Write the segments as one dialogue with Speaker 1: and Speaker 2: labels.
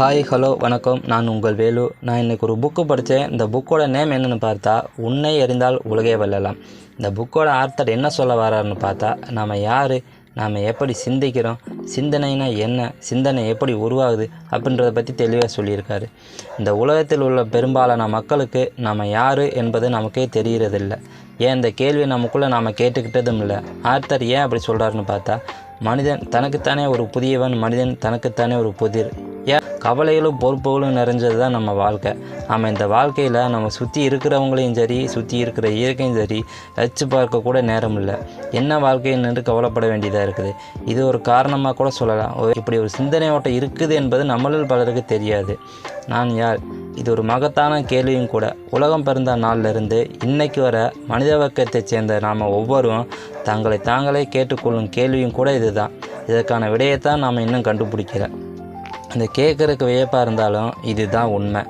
Speaker 1: Hi hello வணக்கம். நான் உங்கள் வேலு. நான் இன்றைக்கி ஒரு புக்கு படித்தேன் இந்த புக்கோட நேம் என்னென்னு பார்த்தா உன்னை எறிந்தால் உலகே வெல்லலாம். இந்த புக்கோட ஆர்த்தர் என்ன சொல்ல வராருன்னு பார்த்தா நாம் யார்? நாம் எப்படி சிந்திக்கிறோம்? சிந்தனைனா என்ன? சிந்தனை எப்படி உருவாகுது? அப்படின்றத பற்றி தெளிவாக சொல்லியிருக்காரு. இந்த உலகத்தில் உள்ள பெரும்பாலான மக்களுக்கு நாம் யார் என்பது நமக்கே தெரிகிறதில்ல. ஏன் இந்த கேள்வி நமக்குள்ளே நாம் கேட்டுக்கிட்டதும் இல்லை? ஆர்த்தர் ஏன் அப்படி சொல்கிறாருன்னு பார்த்தா மனிதன் தனக்குத்தானே ஒரு புதியவன் மனிதன் தனக்குத்தானே ஒரு புதிர். ஏன் கவலைகளும் பொறுப்புகளும் நிறைஞ்சது தான் நம்ம வாழ்க்கை. நம்ம இந்த வாழ்க்கையில் நம்ம சுற்றி இருக்கிறவங்களையும் சரி சுற்றி இருக்கிற இயற்கையும் சரி வச்சு பார்க்க கூட நேரம் இல்லை. என்ன வாழ்க்கைன்னு கவலைப்பட வேண்டியதாக இருக்குது. இது ஒரு காரணமாக கூட சொல்லலாம். இப்படி ஒரு சிந்தனை ஓட்டம் இருக்குது என்பது நம்மளில் பலருக்கு தெரியாது. நான் யார்? இது ஒரு மகத்தான கேள்வியும் கூட. உலகம் பிறந்த நாளிலிருந்து இன்னைக்கு வர மனித வர்க்கத்தைச் சேர்ந்த நாம் ஒவ்வொருவரும் தங்களை தாங்களே கேட்டுக்கொள்ளும் கேள்வியும் கூட இதுதான். இதற்கான விடையைத்தான் நாம் இன்னும் கண்டுபிடிக்கிறேன் இந்த கேட்குறதுக்கு வியப்பாக இருந்தாலும் இதுதான் உண்மை.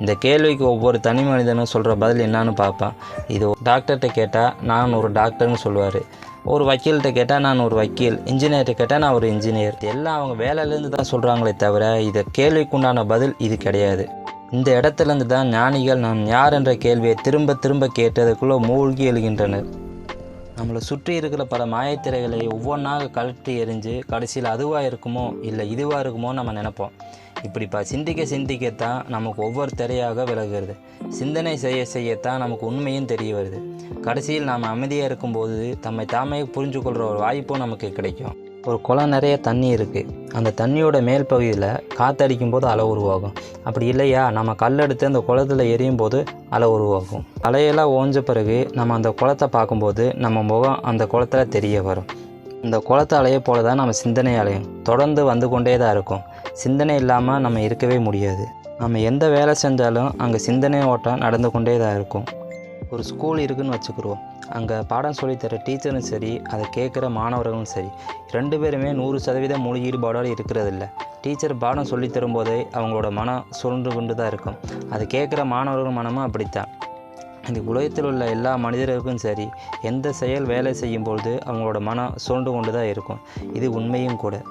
Speaker 1: இந்த கேள்விக்கு ஒவ்வொரு தனி மனிதனும் சொல்கிற பதில் என்னன்னு பார்ப்பான். இது ஒரு டாக்டர்கிட்ட கேட்டால் நான் ஒரு டாக்டர்னு சொல்லுவார். ஒரு வக்கீல்கிட்ட கேட்டால் நான் ஒரு வக்கீல். இன்ஜினியர்கிட்ட கேட்டால் நான் ஒரு இன்ஜினியர். எல்லாம் அவங்க வேலையிலேருந்து தான் சொல்கிறாங்களே தவிர இதை கேள்விக்குண்டான பதில் இது கிடையாது. இந்த இடத்துலேருந்து தான் ஞானிகள் நான் யார் என்ற கேள்வியை திரும்ப திரும்ப கேட்டதுக்குள்ளே மூழ்கி எழுகின்றனர். நம்மளை சுற்றி இருக்கிற பல மாயத்திரைகளை ஒவ்வொன்றாக கழட்டி எரிஞ்சு கடைசியில் அதுவாக இருக்குமோ இல்லை இதுவாக இருக்குமோ நம்ம நினைப்போம். இப்படி ப சிந்திக்க சிந்திக்கத்தான் நமக்கு ஒவ்வொரு திரையாக விலகுறது சிந்தனை செய்ய செய்யத்தான் நமக்கு உண்மையும் தெரிய வருது. கடைசியில் நாம் அமைதியாக இருக்கும்போது தம்மை தாமே புரிஞ்சு கொள்கிற ஒரு வாய்ப்பும் நமக்கு கிடைக்கும். ஒரு குளம் நிறைய தண்ணி இருக்குது அந்த தண்ணியோட மேல் பகுதியில் காற்றடிக்கும் போது அலை உருவாகும். அப்படி இல்லையா? நம்ம கல் எடுத்து அந்த குளத்துல எரியும் போது அலை உருவாகும். அலையெல்லாம் ஓஞ்ச பிறகு நம்ம அந்த குளத்தை பார்க்கும்போது நம்ம முகம் அந்த குளத்துல தெரிய வரும். இந்த குளத்தை அலையை போல தான் நம்ம சிந்தனை அலையும். தொடர்ந்து வந்து கொண்டே தான் இருக்கும். சிந்தனை இல்லாமல் நம்ம இருக்கவே முடியாது. நம்ம எந்த வேலை செஞ்சாலும் அங்கே சிந்தனை ஓட்டம் நடந்து கொண்டே தான் இருக்கும். ஒரு ஸ்கூல் இருக்குதுன்னு வச்சுக்கிருவோம். அங்கே பாடம் சொல்லித்தர டீச்சரும் சரி அதை கேட்குற மாணவர்களும் சரி ரெண்டு பேருமே நூறு சதவீதம் முழு ஈடுபாடோடு இருக்கிறதில்ல. டீச்சர் பாடம் சொல்லித் தரும்போதே அவங்களோட மனம் சுருண்டு கொண்டு தான் இருக்கும். அதை கேட்குற மாணவர்கள் மனமும் அப்படித்தான். இந்த உலகத்தில் உள்ள எல்லா மனிதர்களுக்கும் சரி எந்த செயல் வேலை செய்யும் பொழுது அவங்களோட மனம் சுரண்டு கொண்டு தான் இருக்கும். இது உண்மையும் கூட.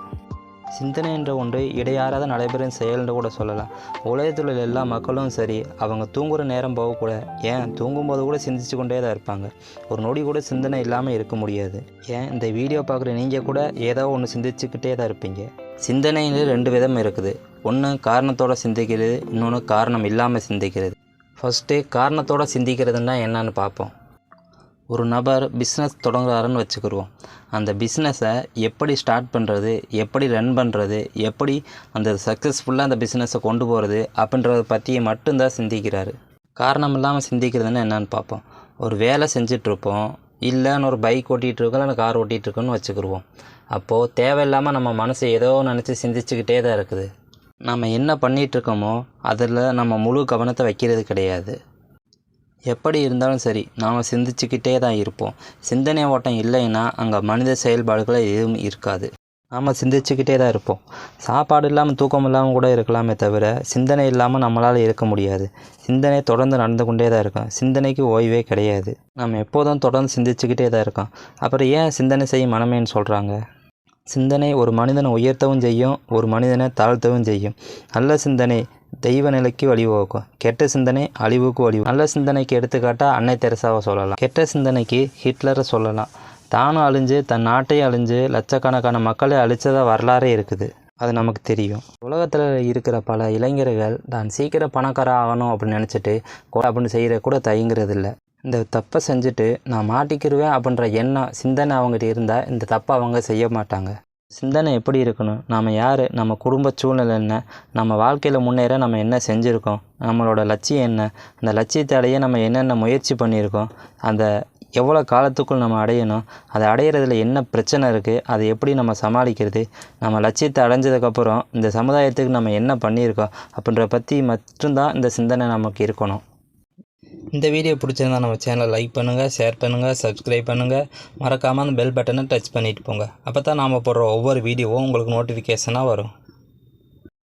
Speaker 1: சிந்தனை என்ற ஒன்று இடையாறாத நடைபெறும் செயல்னு கூட சொல்லலாம். உலகத்தில் உள்ள எல்லா மக்களும் சரி அவங்க தூங்குற நேரம் போகக்கூட ஏன் தூங்கும்போது கூட சிந்திச்சு கொண்டே தான் இருப்பாங்க. ஒரு நொடி கூட சிந்தனை இல்லாமல் இருக்க முடியாது. ஏன்? இந்த வீடியோ பார்க்குற நீங்கள் கூட ஏதோ ஒன்று சிந்திச்சுக்கிட்டே தான் இருப்பீங்க. சிந்தனையில் ரெண்டு விதம் இருக்குது. ஒன்று காரணத்தோட சிந்திக்கிறது இன்னொன்று காரணம் இல்லாமல் சிந்திக்கிறது. ஃபஸ்ட்டு காரணத்தோட சிந்திக்கிறதுன்னா என்னன்னு பார்ப்போம். ஒரு நபர் பிஸ்னஸ் தொடங்குறாருன்னு வச்சுக்கிடுவோம் அந்த பிஸ்னஸை எப்படி ஸ்டார்ட் பண்ணுறது எப்படி ரன் பண்ணுறது எப்படி அந்த சக்ஸஸ்ஃபுல்லாக அந்த பிஸ்னஸை கொண்டு போகிறது அப்படின்றத பற்றி மட்டும்தான் சிந்திக்கிறாரு. காரணம் இல்லாமல் சிந்திக்கிறதுன்னா என்னன்னு பார்ப்போம். ஒரு வேலை செஞ்சிட்ருப்போம். இல்லைன்னு ஒரு பைக் ஓட்டிகிட்ருக்கோம் இல்லை கார் ஓட்டிகிட்டு இருக்கோன்னு வச்சுக்கிடுவோம் அப்போது தேவையில்லாமல் நம்ம மனசு ஏதோ நினச்சி சிந்திச்சுக்கிட்டே தான் இருக்குது. நம்ம என்ன பண்ணிகிட்ருக்கோமோ அதில் நம்ம முழு கவனத்தை வைக்கிறது கிடையாது. எப்படி இருந்தாலும் சரி நாம் சிந்திச்சுக்கிட்டே தான் இருப்போம். சிந்தனை ஓட்டம் இல்லைன்னா அங்கே மனித செயல்பாடுகள் எதுவும் இருக்காது. நாம் சிந்திச்சுக்கிட்டே தான் இருப்போம். சாப்பாடு இல்லாமல் தூக்கம் இல்லாமல் கூட இருக்கலாமே தவிர சிந்தனை இல்லாமல் நம்மளால் இருக்க முடியாது. சிந்தனை தொடர்ந்து நடந்து கொண்டே தான் இருக்கும். சிந்தனைக்கு ஓய்வே கிடையாது. நம்ம எப்போதும் தொடர்ந்து சிந்திச்சுக்கிட்டே தான் இருக்கோம். அப்புறம் ஏன் சிந்தனை செய்யும் மனமேன்னு சொல்கிறாங்க சிந்தனை ஒரு மனிதனை உயர்த்தவும் செய்யும் ஒரு மனிதனை தாழ்த்தவும் செய்யும். நல்ல சிந்தனை தெய்வ நிலைக்கு வழிவகுக்கும். கெட்ட சிந்தனை அழிவுக்கு வழிவு நல்ல சிந்தனைக்கு எடுத்துக்காட்டா அன்னை தெரசாவை சொல்லலாம். கெட்ட சிந்தனைக்கு ஹிட்லரை சொல்லலாம். தானும் அழிஞ்சு தன் நாட்டையும் அழிஞ்சு லட்சக்கணக்கான மக்களை அழிச்சதாக வரலாறே இருக்குது. அது நமக்கு தெரியும். உலகத்தில் இருக்கிற பல இளைஞர்கள் தான் சீக்கிரம் பணக்கார ஆகணும் அப்படின்னு நினச்சிட்டு அப்படின்னு செய்கிற கூட தயங்குறது இல்லை இந்த தப்பை செஞ்சுட்டு நான் மாட்டிக்கிருவேன் அப்படின்ற எண்ணம் சிந்தனை அவங்ககிட்ட இருந்தால் இந்த தப்பை அவங்க செய்ய மாட்டாங்க. சிந்தனை எப்படி இருக்கணும்? நாம் யார்? நம்ம குடும்ப சூழ்நிலை என்ன? நம்ம வாழ்க்கையில் முன்னேற நம்ம என்ன செஞ்சுருக்கோம்? நம்மளோட லட்சியம் என்ன? அந்த லட்சியத்தை அடைய நம்ம என்னென்ன முயற்சி பண்ணியிருக்கோம்? அந்த எவ்வளோ காலத்துக்குள் நம்ம அடையணும்? அதை அடையிறதுல என்ன பிரச்சனை இருக்குது அதை எப்படி நம்ம சமாளிக்கிறது? நம்ம லட்சியத்தை அடைஞ்சதுக்கப்புறம் இந்த சமுதாயத்துக்கு நம்ம என்ன பண்ணியிருக்கோம்? அப்படின்ற பற்றி மட்டும்தான் இந்த சிந்தனை நமக்கு இருக்கணும். இந்த வீடியோ பிடிச்சிருந்தா நம்ம சேனலை லைக் பண்ணுங்கள் ஷேர் பண்ணுங்கள் சப்ஸ்கிரைப் பண்ணுங்கள் மறக்காமல் அந்த பெல் பட்டனை டச் பண்ணிட்டு போங்க. அப்போ தான் நாம் போடுற ஒவ்வொரு வீடியோவும் உங்களுக்கு நோட்டிஃபிகேஷனாக வரும்.